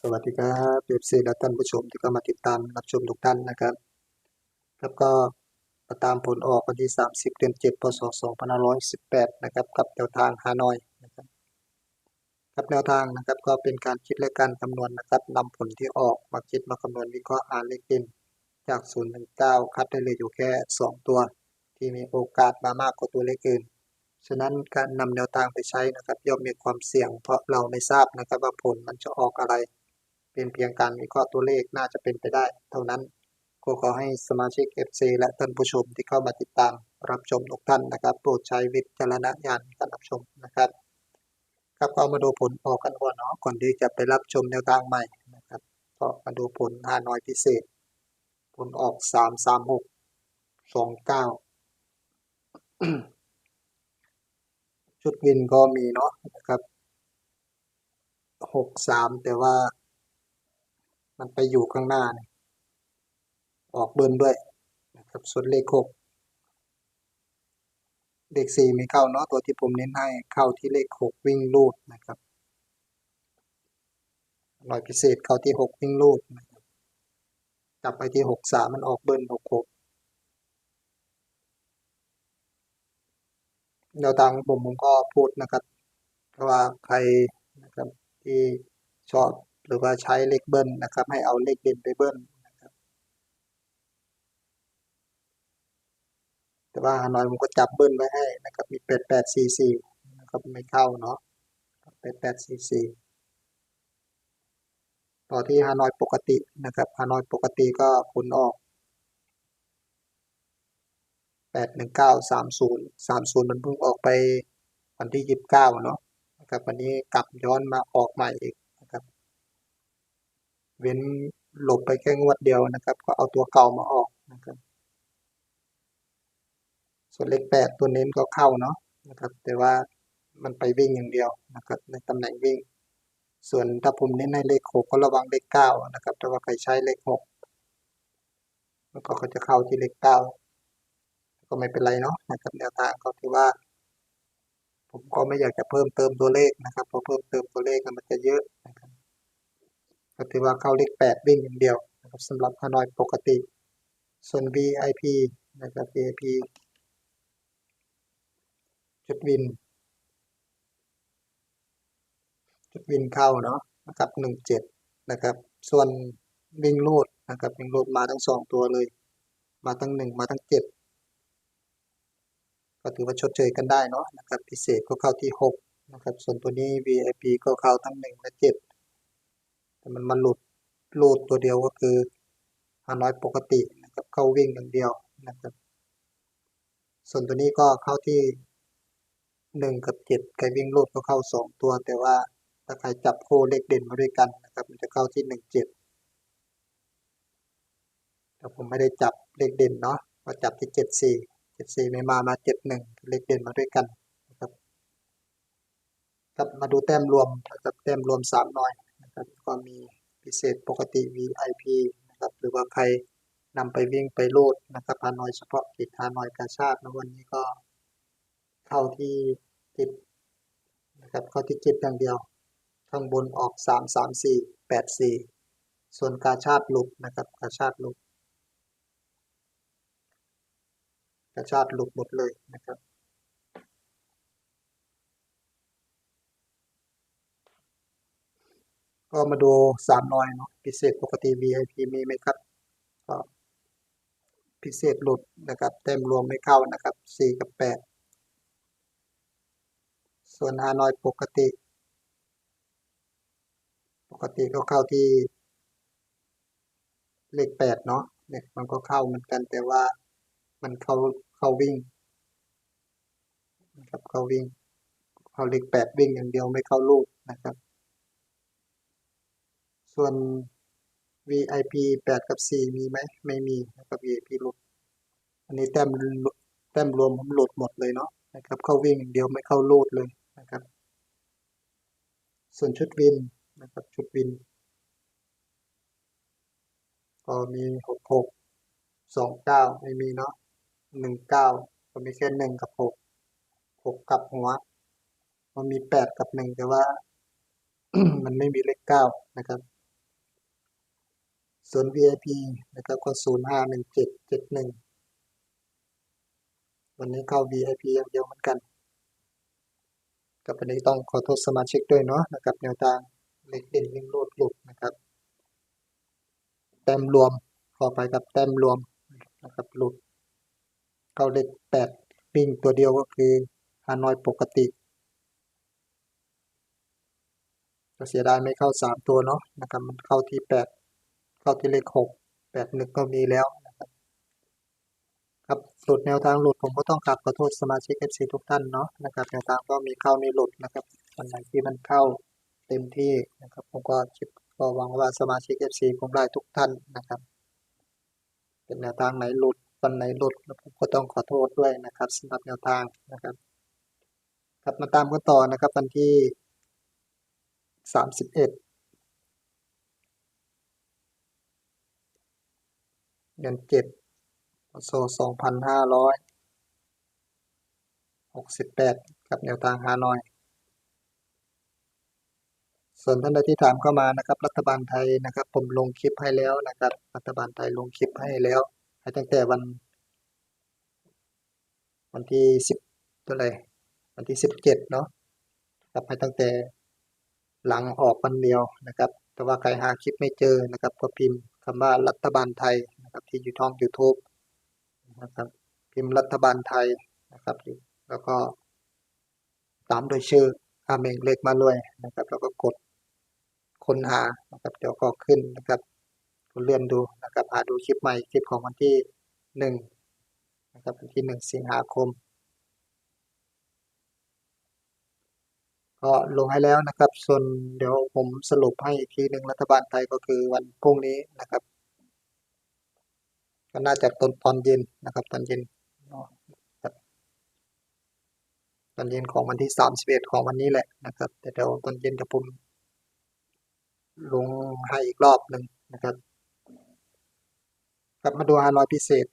สวัสดีครับเอฟซีและท่านผู้ชมที่เข้ามาติดตามรับชมทุกท่านนะครับแล้วก็มาตามผลออกวันที่ 30 เดือน 7 พศ 2518 นะครับกับแนวทางฮานอยนะครับกับแนวทางนะครับก็เป็นการคิดและการคำนวณนะครับนำผลที่ออกมาคิดมาคำนวณวิเคราะห์อ่านเลขเด่นจาก0ถึง9คัดได้เลยอยู่แค่ 2 ตัว ที่มีโอกาสมามากกว่าตัวเลขอื่นฉะนั้นการนำแนวทางไปใช้นะครับย่อมมีความเสี่ยง เพราะเราไม่ทราบนะครับว่าผลมันจะออกอะไร เป็นเพียงการวิเคราะห์ตัวเลขน่าจะเป็นไปได้ เท่านั้นก็ขอให้สมาชิก FC และท่านผู้ชมที่เข้ามาติดตามรับชมทุกท่านนะครับ โปรดใช้วิจารณญาณในการรับชมนะครับครับก็มาดูผลออกกันก่อนเนาะก่อนที่จะไปรับชมแนวทางใหม่นะครับก็มาดูผลฮานอยพิเศษ ผลออกสามสามหกสองเก้าชุดวินก็มีเนาะนะครับหกสามแต่ว่า มันไปอยู่ข้างหน้าเนี่ยออกเบิ้ลด้วยนะครับส่วนเลขหกเลขสี่ไม่เข้าเนาะตัวที่ผมเน้นให้เข้าที่เลขหกวิ่งลูดนะครับหน่อยพิเศษเข้าที่หกวิ่งลูดนะครับจับไปที่หกสามมันออกเบิ้ลหกหกแนวทางผมผมก็พูดนะครับ เพราะว่าใครนะครับที่ชอบ หรือว่าใช้เลขเบิ้ลนะครับ ให้เอาเลขเด่นไปเบิ้ลนะครับ แต่ว่าฮานอยผมก็จับเบิ้ลไว้ให้นะครับ มีแปดแปดสี่สี่นะครับไม่เข้าเนาะแปดแปดสี่สี่ต่อที่ฮานอยปกตินะครับฮานอยปกติก็ผลออกแปดหนึ่งเก้าสามศูนย์สามศูนย์มันเพิ่งออกไปวันที่ยี่สิบเก้าเนาะนะครับวันนี้กลับย้อนมาออกใหม่อีก เว้นหลบไปแค่งวดเดียวนะครับ ก็เอาตัวเก่ามาออกนะครับ ส่วนเลขแปดตัวเน้นก็เข้าเนาะนะครับ แต่ว่ามันไปวิ่งอย่างเดียวนะครับ ในตำแหน่งวิ่ง ส่วนถ้าผมเน้นให้เลขหกก็ระวังเลขเก้านะครับถ้าว่าใครใช้เลขหกแล้วก็เขาจะเข้าที่เลขเก้าก็ไม่เป็นไรเนาะนะครับแนวทางก็ถือว่า ผมก็ไม่อยากจะเพิ่มเติมตัวเลขนะครับเพราะเพิ่มเติมตัวเลขมันจะเยอะนะครับ ก็ถือว่าเข้าเลขแปดวิ่งอย่างเดียวนะครับสำหรับฮานอยปกติ ส่วน VIP นะครับ VIP จุดวิน จุดวินเข้าเนาะนะครับหนึ่งเจ็ดนะครับ ส่วนวิ่งลูดนะครับวิ่งลูดมาทั้งสองตัวเลย มาทั้งหนึ่งมาทั้งเจ็ดก็ถือว่าชดเชยกันได้เนาะนะครับพิเศษก็เข้าที่หกนะครับ ส่วนตัวนี้ VIP ก็เข้าทั้งหนึ่งและเจ็ด มันมาหลุดลูดตัวเดียวก็คือฮานอยปกตินะครับเข้าวิ่งอย่างเดียวนะครับ ส่วนตัวนี้ก็เข้าที่หนึ่งกับเจ็ดใครวิ่งลูดก็เข้าสองตัว แต่ว่าถ้าใครจับคู่เลขเด่นมาด้วยกันนะครับ มันจะเข้าที่หนึ่งเจ็ดแต่ผมไม่ได้จับเลขเด่นเนาะก็จับที่เจ็ดสี่เจ็ดสี่ไม่มามาเจ็ดหนึ่งเลขเด่นมาด้วยกันนะครับครับมาดูแต้มรวมนะครับแต้มรวมสามหน่อย นะครับก็มีพิเศษปกติ VIP นะครับหรือว่าใครนำไปวิ่งไปโลดนะครับฮานอยเฉพาะกิจฮานอยกาชาตินะวันนี้ก็เข้าที่จิตนะครับเข้าที่จิตอย่างเดียว ข้างบนออกสามสามสี่แปดสี่ส่วนกาชาติลุดนะครับกาชาติลุดกาชาติลุดหมดเลยนะครับ ก็มาดูสามน้อยเนาะพิเศษปกติ VIP มีไหมครับก็พิเศษหลุดนะครับเต็มรวมไม่เข้านะครับสี่กับแปดส่วนฮานอยปกติ ปกติก็เข้าที่เลขแปดเนาะเนี่ยมันก็เข้าเหมือนกันแต่ว่ามันเข้าเข้าวิ่งนะครับเข้าวิ่งเข้าเลขแปดวิ่งอย่างเดียวไม่เข้าลูกนะครับ ส่วน VIP แปดกับสี่มีไหม ไม่มีนะครับ VIP หลุด อันนี้แต้มแต้มรวมผมหลุดหมดเลยเนาะนะครับ เข้าวิ่งอย่างเดียวไม่เข้าลูดเลยนะครับ ส่วนชุดวินนะครับ ชุดวิน ก็มีหกหกสองเก้าไม่มีเนาะหนึ่งเก้าก็มีแค่หนึ่งกับหกหกกับหัว มันมีแปดกับหนึ่งแต่ว่า มันไม่มีเลขเก้านะครับ ส่วน VIP นะครับก็ศูนย์ห้าหนึ่งเจ็ดเจ็ดหนึ่งวันนี้เข้า VIP อย่างเดียวเหมือนกันกับวันนี้ต้องขอโทษสมาชิกด้วยเนาะนะครับแนวทางเล็กเด่นวิ่งรูดหลุดนะครับ แต้มรวมขอไปกับแต้มรวมนะครับหลุดเข้าเลขแปดวิ่งตัวเดียวก็คือฮานอยปกติก็เสียดายไม่เข้าสามตัวเนาะนะครับมันเข้าที่แปด เข้าที่เลขหกแปดหนึ่งก็มีแล้วนะครับครับหลุดแนวทางหลุดผมก็ต้องกลับขอโทษสมาชิก FC ทุกท่านเนาะนะครับแนวทางก็มีเข้ามีหลุดนะครับวันไหนที่มันเข้าเต็มที่นะครับผมก็คิดก็หวังว่าสมาชิก FC คงได้ทุกท่านนะครับ เป็นแนวทางไหนหลุดวันไหนหลุดผมก็ต้องขอโทษด้วยนะครับสำหรับแนวทางนะครับ ครับมาตามกันต่อนะครับวันที่ 31 เดเดือนเจ็ดพศสองพันห้าร้อยหกสิบแปดกับแนวทางฮานอย ส่วนท่านใดที่ถามเข้ามานะครับ รัฐบาลไทยนะครับ ผมลงคลิปให้แล้วนะครับ รัฐบาลไทยลงคลิปให้แล้ว ให้ตั้งแต่วัน วันที่สิบเท่าไรวันที่สิบเจ็ดเนาะครับให้ตั้งแต่หลังออกวันเดียวนะครับ แต่ว่าใครหาคลิปไม่เจอนะครับ ก็พิมพ์คำว่ารัฐบาลไทย นะครับ ที่อยู่ช่อง YouTube นะครับพิมพ์รัฐบาลไทยนะครับ แล้วก็ตามโดยชื่ออาเมงเล็กมาเลยนะครับ แล้วก็กดค้นหานะครับเดี๋ยวก็ขึ้นนะครับคุณเลื่อนดูนะครับหาดูคลิปใหม่คลิปของวันที่หนึ่งนะครับวันที่หนึ่งสิงหาคม ก็ลงให้แล้วนะครับ ส่วนเดี๋ยวผมสรุปให้อีกทีหนึ่งรัฐบาลไทยก็คือวันพรุ่งนี้นะครับ ก็น่าจะตอนตอนเย็นนะครับ ตอนเย็นตอนเย็นของวันที่สามสิบเอ็ดของวันนี้แหละนะครับ แต่เดี๋ยวตอนเย็นจะผมลงให้อีกรอบหนึ่งนะครับกลับมาดูฮานอยพิเศษ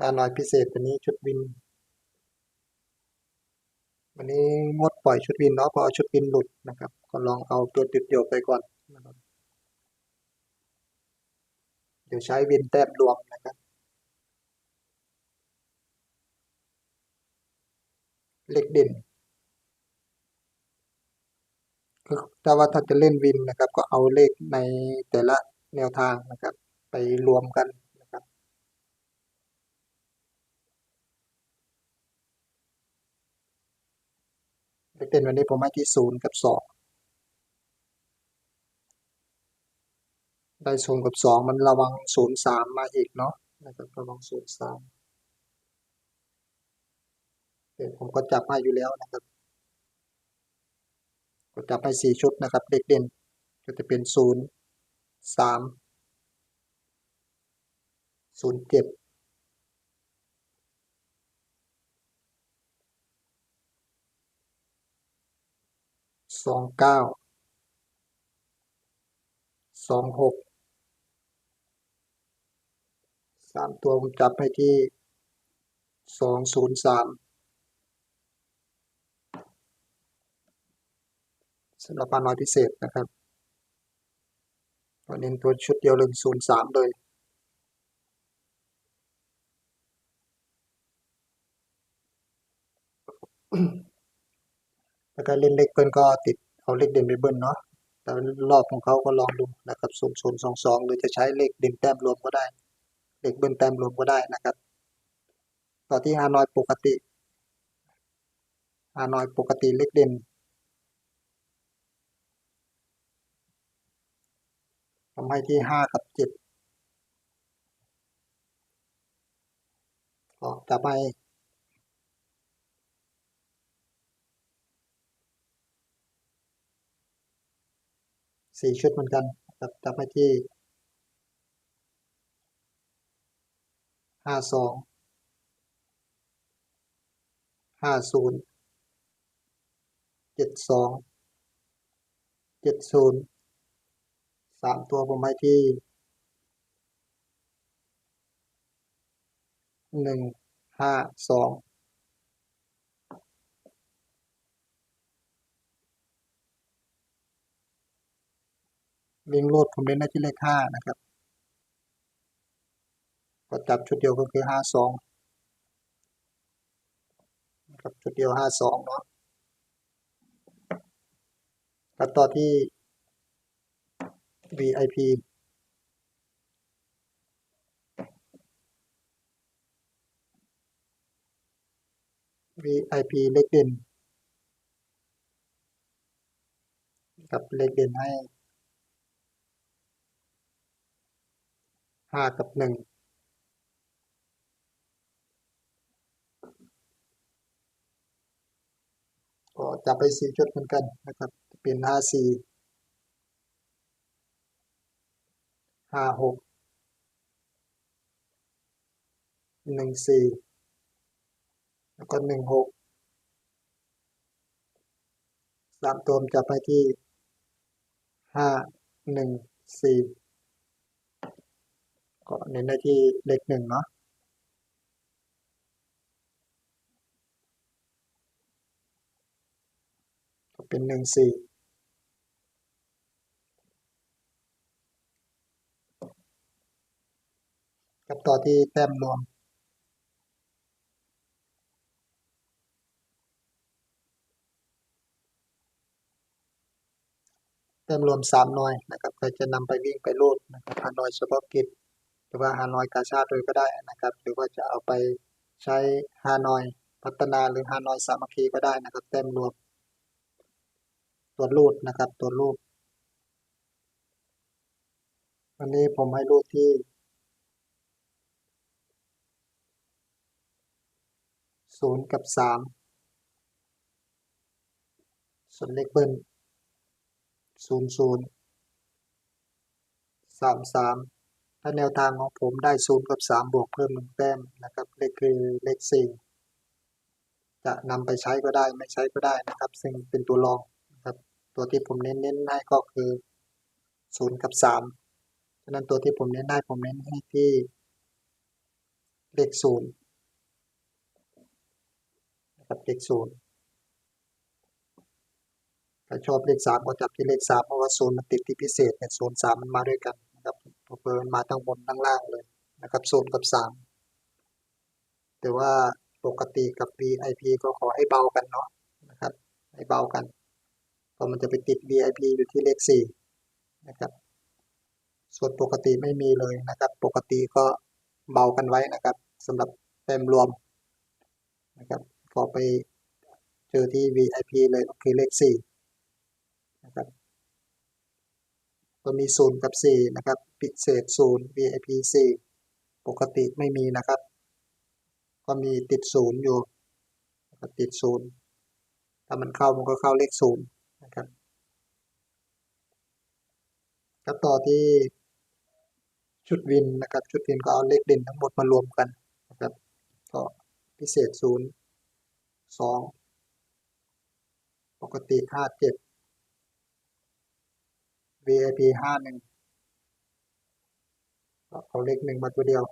ฮานอยพิเศษวันนี้ชุดวิน วันนี้งดปล่อยชุดวินเนาะพราะเอาชุดวินหลุดนะครับ ก็ลองเอาตัวติดเดี่ยวไปก่อนนะครับเดี๋ยวใช้วินแต้มรวมนะครับ เลขเด่นคือถ้าว่าถ้าจะเล่นวินนะครับ ก็เอาเลขในแต่ละแนวทางนะครับ ไปรวมกันนะครับ เลขเด่นวันนี้ผมให้ที่ศูนย์กับสองได้ศูนย์กับสองมันระวังศูนย์สามมาอีกเนาะนะครับระวังศูนย์สามเดี๋ยวผมก็จับให้อยู่แล้วนะครับก็จับให้สี่ชุดนะครับเลขเด่นก็จะเป็นศูนย์สามศูนย์เจ็ด สองเก้าสองหกสามตัวผมจับให้ที่สองศูนย์สามสำหรับปลาน้อยพิเศษนะครับวันนี้ตัวชุดเดียวเลยศูนย์สามเลย แล้วก็เล่นเล็กเพิ่นก็ติดเอาเลขเด่นไปเบิ้ลเนาะแต่รอบของเขาก็ลองดูนะครับศูนย์ศูนย์สองสองหรือจะใช้เลขเด่นแต้มรวมก็ได้ เลขเบิ้ลแต้มรวมก็ได้นะครับ ต่อที่ฮานอยปกติฮานอยปกติเลขเด่นทำให้ที่ห้ากับเจ็ดก็จะไป สี่ชุดเหมือนกันครับจับไปที่ห้าสองห้าศูนย์เจ็ดสองเจ็ดศูนย์สามตัวผมให้ที่หนึ่งห้าสอง วิ่งรูดผมเน้นได้ที่เลขห้านะครับ ก็จับชุดเดียวก็คือห้าสองนะครับชุดเดียวห้าสองเนาะแล้วต่อที่ VIP VIP เลขเด่นกับเลขเด่นให้ ห้ากับหนึ่งก็จับไปสี่ชุดเหมือนกันนะครับเป็นห้าสี่ห้าหกหนึ่งสี่แล้วก็หนึ่งหกสามตัวจับไปที่ห้าหนึ่งสี่ ก็เน้นได้ที่เลขหนึ่งเนาะเป็นหนึ่งสี่กับต่อที่แต้มรวมแต้มรวมสามหน่วยนะครับใครจะนำไปวิ่งไปรูดนะครับฮานอยเฉพาะกิจ หรือว่าฮานอยกาชาติเลยก็ได้นะครับ หรือว่าจะเอาไปใช้ฮานอยพัฒนาหรือฮานอยสามัคคีก็ได้นะครับแต้มรวมตัวรูดนะครับ ตัวรูดวันนี้ผมให้รูดที่ศูนย์กับสามส่วนเลขเบิ้ลศูนย์ศูนย์สามสาม ถ้าแนวทางของผมได้ศูนย์กับสามบวกเพิ่มหนึ่งแต้มนะครับเลขคือเลขสี่จะนำไปใช้ก็ได้ไม่ใช้ก็ได้นะครับ ซึ่งเป็นตัวรองนะครับตัวที่ผมเน้นเน้นให้ก็คือศูนย์กับสามฉะนั้นตัวที่ผมเน้นได้ผมเน้นให้ที่เลขศูนย์นะครับเลขศูนย์ถ้าชอบเลขสามก็จับที่เลขสามเพราะว่าศูนย์มันติดที่พิเศษเนี่ยศูนย์สามมันมาด้วยกันนะครับ เปิดมาทั้งบนทั้งล่างเลยนะครับศูนย์กับสามแต่ว่าปกติกับ VIP ก็ขอให้เบากันเนาะนะครับให้เบากันเพราะมันจะไปติด VIP อยู่ที่เลขสี่นะครับส่วนปกติไม่มีเลยนะครับ ปกติก็เบากันไว้นะครับสำหรับเต็มรวมนะครับก็ไปเจอที่ VIP เลยก็คือเลขสี่นะครับก็มีศูนย์กับสี่นะครับ พิเศษศูนย์ VIP สี่ปกติไม่มีนะครับ ก็มีติดศูนย์อยู่ ติดศูนย์ถ้ามันเข้ามันก็เข้าเลขศูนย์นะครับก็ต่อที่ชุดวินนะครับ ชุดวินก็เอาเลขเด่นทั้งหมดมารวมกันนะครับก็พิเศษศูนย์สองปกติห้าเจ็ด VIP ห้าหนึ่ง เอาเลขหนึ่งมาตัวเดียว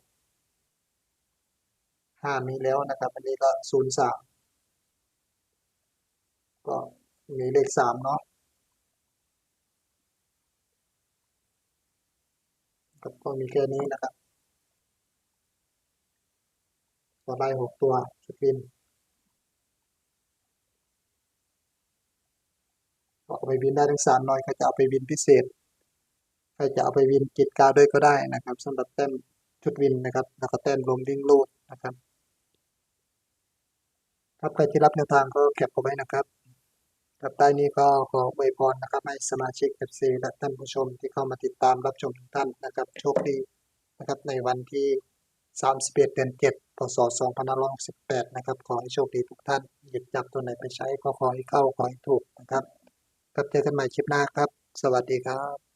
ห้ามีแล้วนะครับ อันนี้ก็ศูนย์สามก็มีเลขสามเนาะก็มีแค่นี้นะครับต่อไปหกตัวชุดวินก็เอาไปวินได้ทั้งสามหน่อยใครจะเอาไปวินพิเศษ ครจะเอาไปวินกิจการด้วยก็ได้นะครับสำหรับแต้มชุดวินนะครับแล้วก็แต้มรวมวิ่งลูดนะครับครับใครที่รับแนวทางก็เก็บเอาไว้นะครับครับใต้นี้ก็ขออวยพรนะครับให้สมาชิก FC และท่านผู้ชมที่เข้ามาติดตามรับชมทุกท่านนะครับโชคดีนะครับในวันที่ 31 เดือน 7 พศ 2568 นะครับ ขอให้โชคดีทุกท่าน หยิบจับตัวไหนไปใช้ก็ขอให้เข้าขอให้ถูกนะครับ ครับเจอกันใหม่คลิปหน้าครับ สวัสดีครับ